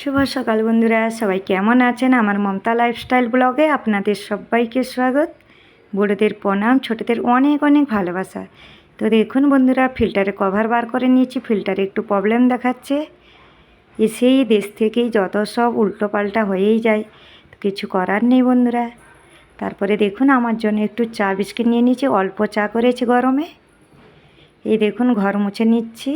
শুভ সকাল বন্ধুরা, সবাই কেমন আছেন? আমার মমতা লাইফস্টাইল ব্লগে আপনাদের সবাইকে স্বাগত। বড়োদের প্রণাম, ছোটোদের অনেক অনেক ভালোবাসা। তো দেখুন বন্ধুরা ফিল্টারে কভার বার করে নিয়েছি ফিল্টারে একটু প্রবলেম দেখাচ্ছে। এসেই দেশ থেকেই যত সব উল্টোপাল্টা হয়েই যায়, তো কিছু করার নেই বন্ধুরা। তারপরে দেখুন, আমার জন্য একটু চা বিস্কিট নিয়ে নিয়েছি, অল্প চা করেছি গরমে। এই দেখুন, ঘর মুছে নিচ্ছি।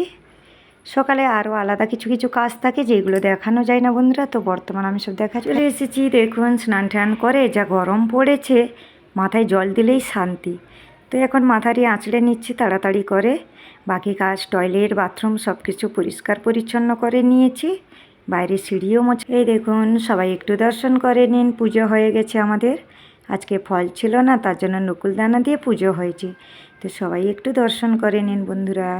সকালে আরও আলাদা কিছু কিছু কাজ থাকে যেগুলো দেখানো যায় না বন্ধুরা। তো বর্তমান আমি সব দেখা চলে এসেছি, দেখুন, স্নান টান করে যা গরম পড়েছে, মাথায় জল দিলেই শান্তি। তো এখন মাথারই আঁচড়ে নিচ্ছি তাড়াতাড়ি করে। বাকি কাজ, টয়লেট, বাথরুম সব কিছু পরিষ্কার পরিচ্ছন্ন করে নিয়েছি। বাইরে সিঁড়িও মোছ এই দেখুন, সবাই একটু দর্শন করে নিন, পুজো হয়ে গেছে আমাদের। আজকে ফল ছিল না, তার জন্য নকুলদানা দিয়ে পুজো হয়েছে। তো সবাই একটু দর্শন করে নিন বন্ধুরা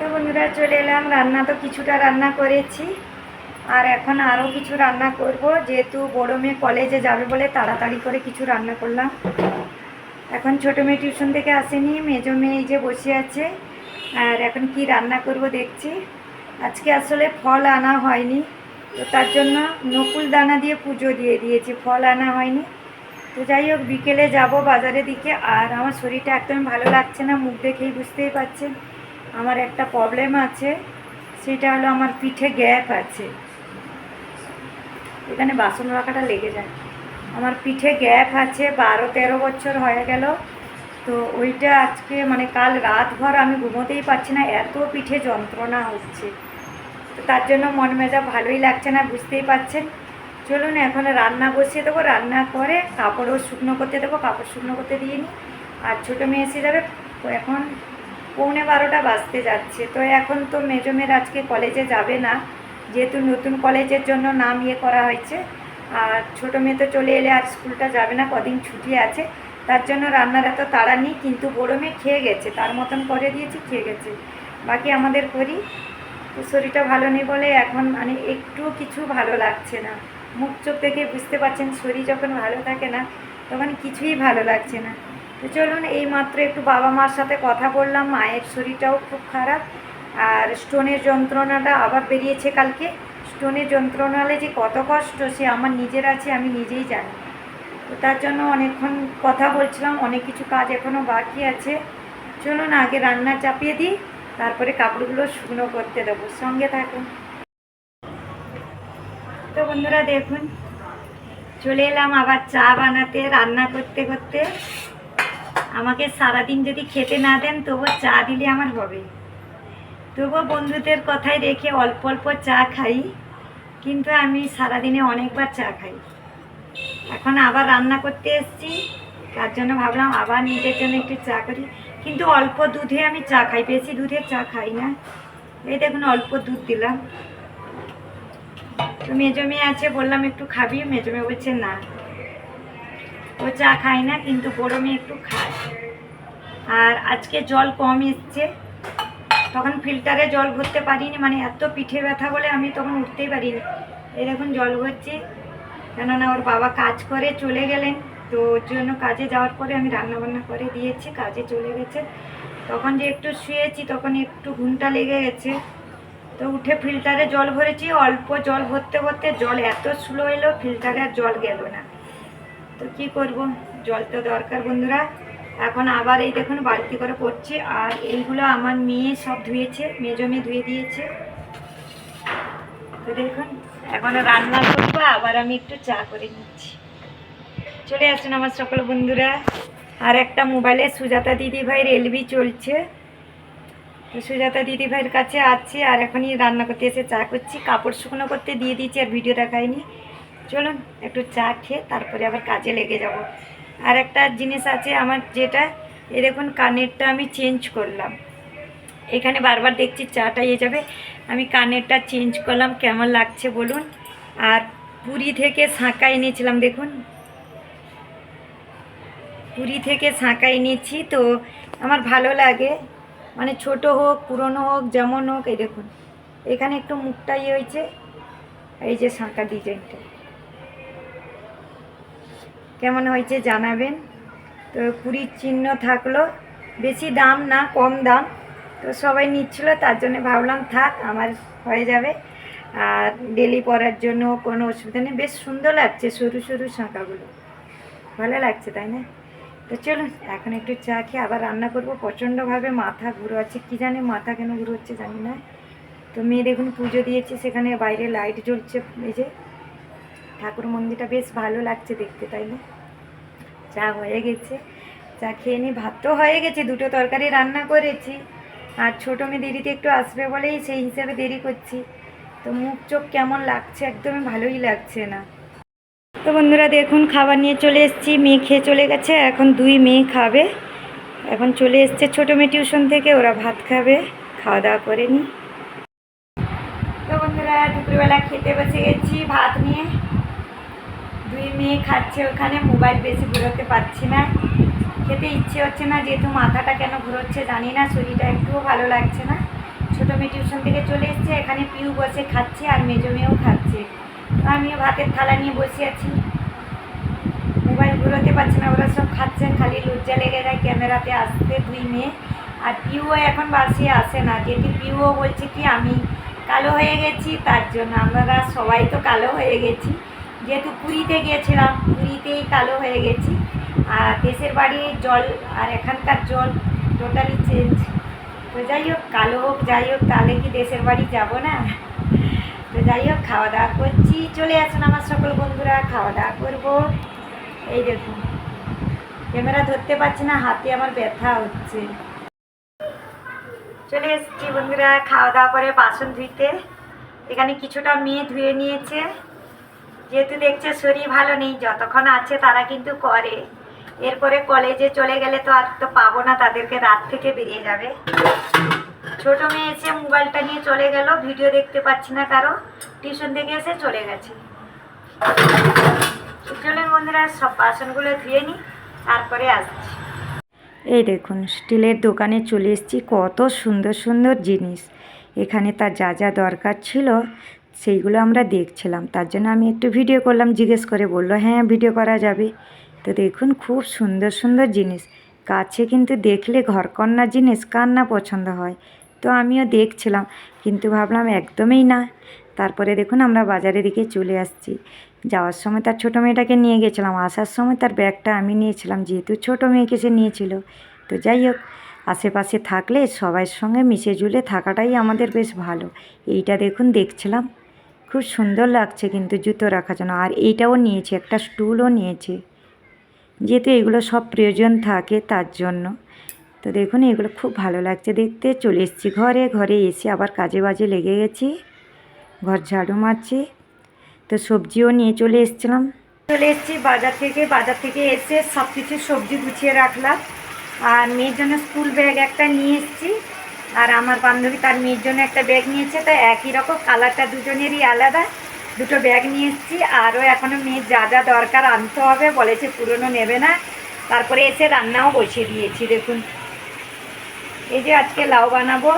তো বন্ধুরা, চলে এলাম। রান্না তো কিছুটা রান্না করেছি। আর এখন আরও কিছু রান্না করব। যেহেতু বড়ো মেয়ে কলেজে যাবে বলে তাড়াতাড়ি করে কিছু রান্না করলাম। এখন ছোটো মেয়ে টিউশন থেকে আসেনি। মেজো মেয়ে এই যে বসে আছে। আর এখন কি রান্না করব দেখছি। আজকে আসলে ফল আনা হয়নি। তো তার জন্য নকুল দানা দিয়ে পুজো দিয়ে দিয়েছি। ফল আনা হয়নি। তো যাই হোক, বিকেলে যাব বাজারের দিকে। আর আমার শরীরটা একদম ভালো লাগছে না। মুখ দেখেই বুঝতেই পারছেন। আমার একটা প্রবলেম আছে, সেটা হলো আমার পিঠে গ্যাপ আছে। এখানে বাসন রাখাটা লেগে যায়। আমার পিঠে গ্যাপ আছে বারো তেরো বছর হয়ে গেল। তো ওইটা আজকে মানে কাল রাতভর আমি ঘুমোতেই পারছি না, এত পিঠে যন্ত্রণা হচ্ছে। তো তার জন্য মন মেজা ভালোই লাগছে না, বুঝতেই পারছেন? চলুন, এখন রান্না বসিয়ে দেবো। রান্না করে কাপড়ও শুকনো করতে দেবো, কাপড় শুকনো করতে দিয়ে নিই আর ছোটো মেয়ে এসে যাবে, তো এখন পৌনে বারোটা বাজতে যাচ্ছে। তো এখন তো মেজো মেয়ের আজকে কলেজে যাবে না। যেহেতু নতুন কলেজের জন্য নাম ইয়ে করা হয়েছে। আর ছোটো মেয়ে তো চলে এলে আর স্কুলটা যাবে না, কদিন ছুটি আছে। তার জন্য রান্নার এত তাড়া নেই, কিন্তু বড়ো মেয়ে খেয়ে গেছে। তার মতন করে দিয়েছি, খেয়ে গেছে। বাকি আমাদের করি তো শরীরটা ভালো নেই বলে এখন মানে একটু কিছু ভালো লাগছে না। মুখ চোখ দেখে বুঝতে পারছেন, শরীর যখন ভালো থাকে না, তখন কিছুই ভালো লাগছে না। তো চলুন, এই মাত্র একটু বাবা মার সাথে কথা বললাম। মায়ের শরীরটাও খুব খারাপ। আর স্টোনের যন্ত্রণাটা আবার বেরিয়েছে কালকে। স্টোনের যন্ত্রণালে যে কত কষ্ট, সে আমার নিজের আছে, আমি নিজেই জানি। তো তার জন্য অনেকক্ষণ কথা বলছিলাম, অনেক কিছু কাজ এখনও বাকি আছে। চলুন, আগে রান্না চাপিয়ে দিই, তারপরে কাপড়গুলো শুকনো করতে দেবো। সঙ্গে থাকুন। তো বন্ধুরা, দেখুন, চলে এলাম আবার চা বানাতে, রান্না করতে করতে। আমাকে সারাদিন যদি খেতে না দেন, তবু চা দিলে আমার হবে। তবুও বন্ধুদের কথাই রেখে অল্প অল্প চা খাই, কিন্তু আমি সারাদিনে অনেকবার চা খাই। এখন আবার রান্না করতে এসেছি, তার জন্য ভাবলাম আবার নিজের জন্য একটু চা করি। কিন্তু অল্প দুধে আমি চা খাই, বেশি দুধে চা খাই না। এই দেখুন, অল্প দুধ দিলাম। তো মেজো মেয়ে আছে, বললাম একটু খাবি। মেজো মেয়ে বলছে না। ও চা খায় না, কিন্তু বড়ো মেয়ে একটু খায়। আর আজকে জল কম এসছে। তখন ফিল্টারে জল ভরতে পারিনি মানে এত পিঠে ব্যথা বলে আমি তখন উঠতেই পারিনি। এই দেখুন জল ভরছি, কেননা ওর বাবা কাজ করে চলে গেলেন, তো ওর জন্য কাজে যাওয়ার পরে আমি রান্না বান্না করে দিয়েছি, কাজে চলে গেছে। তখন যে একটু শুয়েছি, তখন একটু ঘুমটা লেগে গেছে। তো উঠে ফিল্টারে জল ভরেছি, অল্প জল ভরতে ভরতে জল এত স্লো এলো, ফিল্টারে আর জল গেল না। তো কি করব? জল তো দরকার বন্ধুরা। এখন আবার এই দেখুন বালতি করে পড়ছে, আর এইগুলো আমার মেয়ে সব ধুয়েছে, মেজো মেয়ে ধুয়ে দিয়েছে। তো দেখুন, এখন রান্না করব, আবার আমি একটু চা করে নিচ্ছি। চলে আসুন আমার সকল বন্ধুরা। আর একটা মোবাইলে সুজাতা দিদি ভাইয়ের এলবি চলছে। তো সুজাতা দিদি ভাইয়ের কাছে আছে, আর এখনই রান্না করতে এসে চা করছি। কাপড় শুকনো করতে দিয়ে দিয়েছি, আর ভিডিও দেখায়নি চলুন, একটু চা খেয়ে তারপরে আবার কাজে লেগে যাব। আর একটা জিনিস আছে আমার যেটা, এ দেখুন কানেরটা আমি চেঞ্জ করলাম। এখানে বারবার দেখছি চাটা ইয়ে যাবে। আমি কানেরটা চেঞ্জ করলাম, কেমন লাগছে বলুন? আর পুরী থেকে শাঁকা এনেছিলাম, দেখুন। পুরী থেকে শাঁকা এনেছি তো আমার ভালো লাগে। মানে ছোট হোক, পুরনো হোক, যেমন হোক, এই দেখুন। এখানে একটু মুখটা ইয়ে হয়েছে। এই যে শাঁকা ডিজাইনটা কেমন হয়েছে জানাবেন। তো পুরীর চিহ্ন থাকল, বেশি দাম না, কম দাম। তো সবাই নিচ্ছিল, তার জন্য ভাবলাম থাক, আমার হয়ে যাবে। আর ডেলি পরার জন্য কোনো অসুবিধা নেই। বেশ সুন্দর লাগছে সরু সরু শাঁখাগুলো। ভালো লাগছে, তাই না? তো চলুন, এখন একটু চা খেয়ে আবার রান্না করব। প্রচণ্ডভাবে মাথা ঘুরো আছে। কী জানি মাথা কেন ঘুরো হচ্ছে জানি না। তো মেয়ে দেখুন পুজো দিয়েছে, সেখানে বাইরে লাইট জ্বলছে, এই যে। ঠাকুর মন্দিরটা বেশ ভালো লাগছে দেখতে, তাই না? চা হয়ে গেছে চা খেয়ে নিই ভাত তো হয়ে গেছে, দুটো তরকারি রান্না করেছি। আর ছোটো মেয়ে দেরিতে একটু আসবে বলেই সেই হিসাবে দেরি করছি। তো মুখ চোখ কেমন লাগছে? একদমই ভালোই লাগছে না। তো বন্ধুরা দেখুন, খাবার নিয়ে চলে এসেছি, মেয়ে খেয়ে চলে গেছে, এখন দুই মেয়ে খাবে। এখন চলে এসছে ছোটো মেয়ে টিউশন থেকে, ওরা ভাত খাবে, খাওয়া দাওয়া করে নি। তো বন্ধুরা, দুপুরবেলা খেতে বসে গেছি ভাত নিয়ে। দুই মেয়ে খাচ্ছে, ওখানে মোবাইল বেশি ঘুরোতে পারছি না। খেতে ইচ্ছে হচ্ছে না, যেহেতু মাথাটা কেন ঘুরোচ্ছে জানি না, শরীরটা একটুও ভালো লাগছে না। ছোটো মেয়ে টিউশন থেকে চলে এসছে, এখানে পিউ বসে খাচ্ছে আর মেজো মেয়েও খাচ্ছে। আমিও ভাতের থালা নিয়ে বসে আছি। মোবাইল ঘুরোতে পারছে না, ওরা সব খাচ্ছে, খালি লজ্জা লেগে যায় ক্যামেরাতে আসতে দুই মেয়ে। আর পিউও এখন বাসে আসে না যেটি পিউও বলছে কি, আমি কালো হয়ে গেছি, তার জন্য আমরা সবাই তো কালো হয়ে গেছি। যেহেতু পুরীতে গিয়েছিলাম, পুরীতেই কালো হয়ে গেছি। আর দেশের বাড়ির জল আর এখানকার জল টোটালি চেঞ্জ তো যাই হোক, কালো হোক, যাই হোক, তাহলে কি দেশের বাড়ি যাব না? তো যাই হোক, খাওয়া দাওয়া করছি। চলে আসুন আমার সকল বন্ধুরা, খাওয়া দাওয়া করব। এই দেখুন, ক্যামেরা ধরতে পারছি না, হাতে আমার ব্যথা হচ্ছে। চলে এসেছি বন্ধুরা, খাওয়া দাওয়া করে বাসন ধুইতে। এখানে কিছুটা মেয়ে ধুয়ে নিয়েছে। যেহেতু দেখছে শরীর ভালো নেই, যতক্ষণ আছে তারা কিন্তু করে। এরপরে কলেজে চলে গেলে তো আর তো পাবো না, তাদেরকে রাত থেকে বেরিয়ে যাবে। ছোট মেয়ে এসে মোবাইলটা নিয়ে চলে গেল, ভিডিও দেখতে পাচ্ছি না কারও। টিউশন থেকে এসে চলে গেছে। চলেন বন্ধুরা, সব বাসনগুলো ধুয়ে নিই তারপরে আসছি। এই দেখুন, স্টিলের দোকানে চলে এসেছি, কত সুন্দর সুন্দর জিনিস। এখানে তার যা যা দরকার ছিল সেইগুলো আমরা দেখছিলাম। তার জন্য আমি একটু ভিডিও করলাম, জিজ্ঞেস করে বলল হ্যাঁ ভিডিও করা যাবে। তো দেখুন, খুব সুন্দর সুন্দর জিনিস। কাছে কিন্তু দেখলে ঘরকন্নার জিনিস কার না পছন্দ হয়। তো আমিও দেখছিলাম, কিন্তু ভাবলাম একদমই না। তারপরে দেখুন, আমরা বাজারের দিকে চলে আসছি। যাওয়ার সময় তার ছোটো মেয়েটাকে নিয়ে গেছিলাম। আসার সময় তার ব্যাগটা আমি নিয়েছিলাম, যেহেতু ছোটো মেয়েকে সে নিয়েছিল। তো যাই হোক, আশেপাশে থাকলে সবার সঙ্গে মিশে জুলে থাকাটাই আমাদের বেশ ভালো। এইটা দেখুন, দেখছিলাম। খুব সুন্দর লাগছে কিন্তু জুতো রাখার জন্য। আর এইটাও নিয়েছে, একটা স্টুলও নিয়েছে। যেহেতু এগুলো সব প্রয়োজন থাকে তার জন্য। তো দেখুন, এগুলো খুব ভালো লাগছে দেখতে। চলে এসেছি ঘরে ঘরে এসে আবার কাজে বাজে লেগে গেছি। ঘর ঝাড়ু মারছি। তো সবজিও নিয়ে চলে এসেছিলাম। চলে এসেছি বাজার থেকে। বাজার থেকে এসে সব কিছু সবজি গুছিয়ে রাখলাম। আর মেয়ের জন্য স্কুল ব্যাগ একটা নিয়ে এসেছি। আর আমার বান্ধবী তার মেয়ের জন্য একটা ব্যাগ নিয়েছে, তো একই রকম কালারটা দুজনেরই আলাদা। দুটো ব্যাগ নিয়ে এসেছি, আরও এখনও মেয়ের যা যা দরকার আনতে হবে, বলেছে পুরনো নেবে না। তারপরে এসে রান্নাও বসিয়ে দিয়েছি, দেখুন। এই যে আজকে লাউ বানাবো।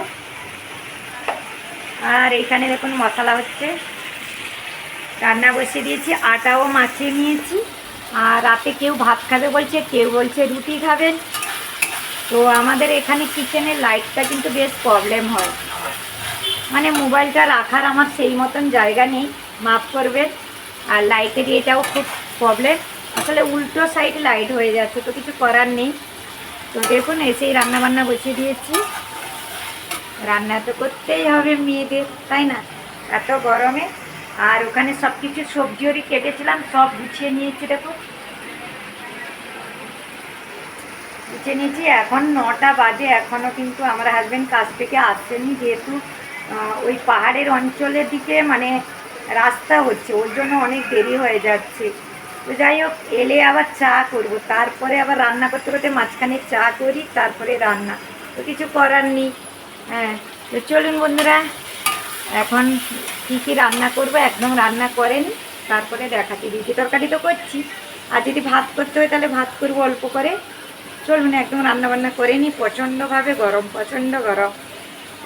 আর এখানে দেখুন মশলা হচ্ছে। রান্না বসিয়ে দিয়েছি, আটাও মাখিয়ে নিয়েছি। আর রাতে কেউ ভাত খাবে বলছে, কেউ বলছে রুটি খাবেন তো আমাদের এখানে কিচেনের লাইটটা কিন্তু বেশ প্রবলেম হয়। মানে মোবাইলটা রাখার আমার সেই মতন জায়গা নেই, মাফ করবে আর লাইটের এটাও খুব প্রবলেম আসলে উল্টো সাইড লাইট হয়ে যাচ্ছে, তো কিছু করার নেই। তো দেখুন, এসেই রান্নাবান্না বসিয়ে দিয়েছি। রান্না তো করতেই হবে মেয়েদের, তাই না? এত গরমে। আর ওখানে সব কিছু সবজি ওরই কেটেছিলাম, সব গুছিয়ে নিয়েছি দেখো গুছিয়ে নিয়েছি, এখন নটা বাজে এখনও কিন্তু আমার হাজব্যান্ড কাজ থেকে আসছেনি যেহেতু ওই পাহাড়ের অঞ্চলের দিকে মানে রাস্তা হচ্ছে, ওর জন্য অনেক দেরি হয়ে যাচ্ছে। তো যাই হোক, এলে আবার চা করব, তারপরে আবার রান্না করতে করতে মাঝখানে চা করি, তারপরে রান্না। তো কিছু করার নেই হ্যাঁ তো চলুন বন্ধুরা, এখন কী কী রান্না করব, একদম রান্না করেন, তারপরে দেখাচ্ছি, রুটি তরকারি তো করছি, আর যদি ভাত করতে হয় তাহলে ভাত করব অল্প করে। চলুন একদম রান্নাবান্না করে নিই প্রচণ্ডভাবে গরম, প্রচণ্ড গরম।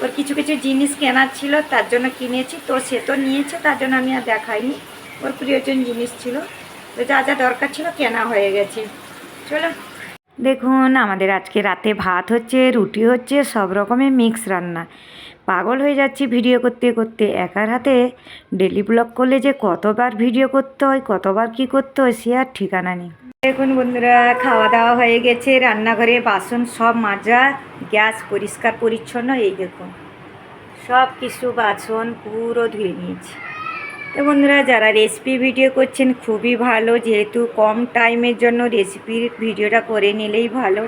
ওর কিছু কিছু জিনিস কেনার ছিল, তার জন্য কিনেছি, তো সে তো নিয়েছে, তার জন্য আমি আর দেখাইনি। ওর প্রিয়জন জিনিস ছিল, তো যা যা দরকার ছিল কেনা হয়ে গেছে। চলো। দেখুন, আমাদের আজকে রাতে ভাত হচ্ছে, রুটি হচ্ছে, সব রকমের মিক্স রান্না। পাগল হয়ে যাচ্ছি ভিডিও করতে করতে। একার হাতে ডেলি ব্লগ করলে যে কতবার ভিডিও করতে হয়, কতবার কি করতে হয়, সে আর ঠিকানা নেই। দেখুন বন্ধুরা খাওয়া দাওয়া হয়ে গেছে, রান্নাঘরে বাসন সব মাজা, গ্যাস পরিষ্কার পরিচ্ছন্ন, এই দেখুন। সব কিছু বাসন পুরো ধুয়ে নিয়েছি। তো বন্ধুরা, যারা রেসিপি ভিডিও করছেন, খুবই ভালো, যেহেতু কম টাইমের জন্য রেসিপির ভিডিওটা করে নিলেই ভালো।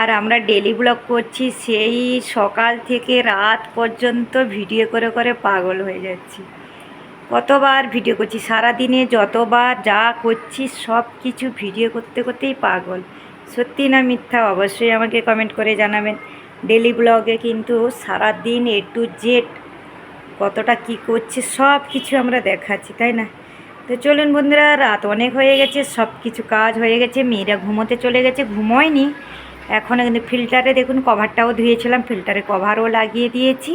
আর আমরা ডেলি ব্লগ করছি, সেই সকাল থেকে রাত পর্যন্ত ভিডিও করে করে পাগল হয়ে যাচ্ছি। কতবার ভিডিও করছি, সারাদিনে যতবার যা করছি সব কিছু ভিডিও করতে করতেই পাগল। সত্যি না মিথ্যা, অবশ্যই আমাকে কমেন্ট করে জানাবেন। ডেলি ব্লগে কিন্তু সারাদিন এ টু জেড কতটা কি করছে, সব কিছু আমরা দেখাচ্ছি, তাই না? তো চলুন বন্ধুরা, রাত অনেক হয়ে গেছে, সব কিছু কাজ হয়ে গেছে, মেয়েরা ঘুমোতে চলে গেছে, ঘুমোয়নি। এখনও কিন্তু ফিল্টারে দেখুন কভারটাও ধুয়েছিলাম ফিল্টারে কভারও লাগিয়ে দিয়েছি।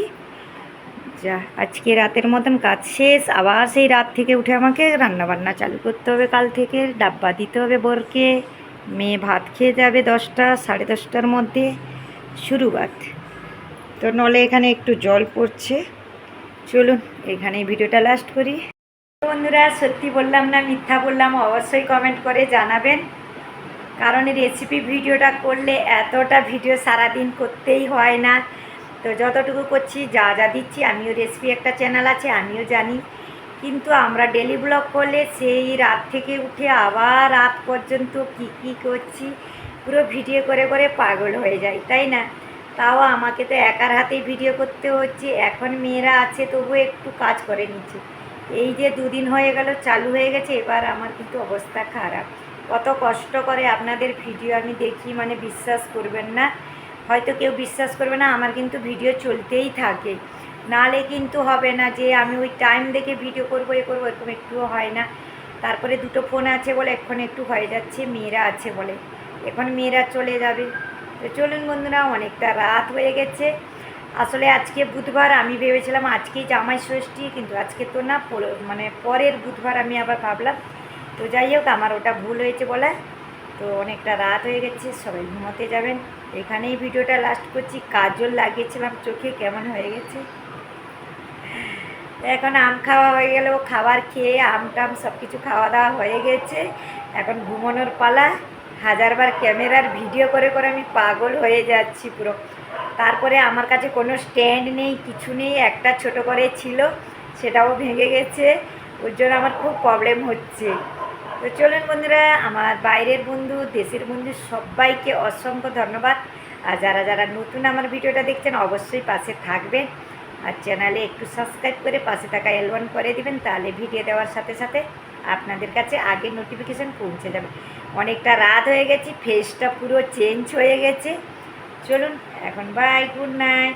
যা, আজকে রাতের মতন কাজ শেষ, আবার সেই রাত থেকে উঠে আমাকে রান্নাবান্না চালু করতে হবে কাল থেকে, ডাব্বা দিতে হবে বোরকে, মেয়ে ভাত খেয়ে যাবে দশটা, সাড়ে দশটার মধ্যে, শুরুবাত। তো নলে এখানে একটু জল পড়ছে। চলুন এখানে ভিডিওটা লাস্ট করি। বন্ধুরা, সত্যি বললাম না, মিথ্যা বললাম, অবশ্যই কমেন্ট করে জানাবেন। কারণ এই রেসিপি ভিডিওটা করলে এতটা ভিডিও সারাদিন করতেই হয় না। তো যতটুকু করছি, যা যা দিচ্ছি, আমিও রেসিপি একটা চ্যানেল আছে, আমিও জানি। কিন্তু আমরা ডেলি ব্লগ করলে সেই রাত থেকে উঠে আবার রাত পর্যন্ত কী কী করছি, পুরো ভিডিও করে করে পাগল হয়ে যায় তাই না? তাও আমাকে তো একার হাতেই ভিডিও করতে হচ্ছে, এখন মেয়েরা আছে তবু একটু কাজ করে নিচ্ছে। এই যে দুদিন হয়ে গেল, চালু হয়ে গেছে, এবার আমার কিন্তু অবস্থা খারাপ। কত কষ্ট করে আপনাদের ভিডিও আমি দেখি মানে বিশ্বাস করবেন না। হয়তো কেউ বিশ্বাস করবে না, আমার কিন্তু ভিডিও চলতেই থাকে। নালে কিন্তু হবে না যে আমি ওই টাইম দেখে ভিডিও করব, এ করব, এরকম একটুও হয় না। তারপরে দুটো ফোন আছে বলে এখন একটু হয়ে যাচ্ছে, মেয়েরা আছে বলে। এখন মেয়েরা চলে যাবে। তো চলুন বন্ধুরা, অনেকটা রাত হয়ে গেছে। আসলে আজকে বুধবার, আমি ভেবেছিলাম আজকেই জামাই ষষ্ঠী, কিন্তু আজকে তো না মানে পরের বুধবার আমি আবার ভাবলাম তো যাই হোক, আমার ওটা ভুল হয়েছে বলে। তো অনেকটা রাত হয়ে গেছে, সবাই ঘুমোতে যাবেন। এখানেই ভিডিওটা লাস্ট করছি। কাজল লাগিয়েছিলাম চোখে, কেমন হয়ে গেছে? এখন আম খাওয়া হয়ে গেল, খাবার খেয়ে আম টাম সব কিছু খাওয়া দাওয়া হয়ে গেছে। এখন ঘুমানোর পালা। হাজারবার ক্যামেরার ভিডিও করে করে আমি পাগল হয়ে যাচ্ছি পুরো। তারপরে আমার কাছে কোনো স্ট্যান্ড নেই, কিছু নেই, একটা ছোট করে ছিল, সেটাও ভেঙে গেছে। ওর জন্য আমার খুব প্রবলেম হচ্ছে। তো চলুন বন্ধুরা, আমার বাইরের বন্ধু, দেশের বন্ধু, সবাইকে অসংখ্য ধন্যবাদ। আর যারা যারা নতুন আমার ভিডিওটা দেখছেন, অবশ্যই পাশে থাকবেন। আর চ্যানেলে একটু সাবস্ক্রাইব করে পাশে থাকা এলওয়ান করে দিবেন, তাহলে ভিডিও দেওয়ার সাথে সাথে আপনাদের কাছে আগে নোটিফিকেশান পৌঁছে যাবে। অনেকটা রাত হয়ে গেছে ফেসটা পুরো চেঞ্জ হয়ে গেছে। চলুন, এখন বাই গুড নাইট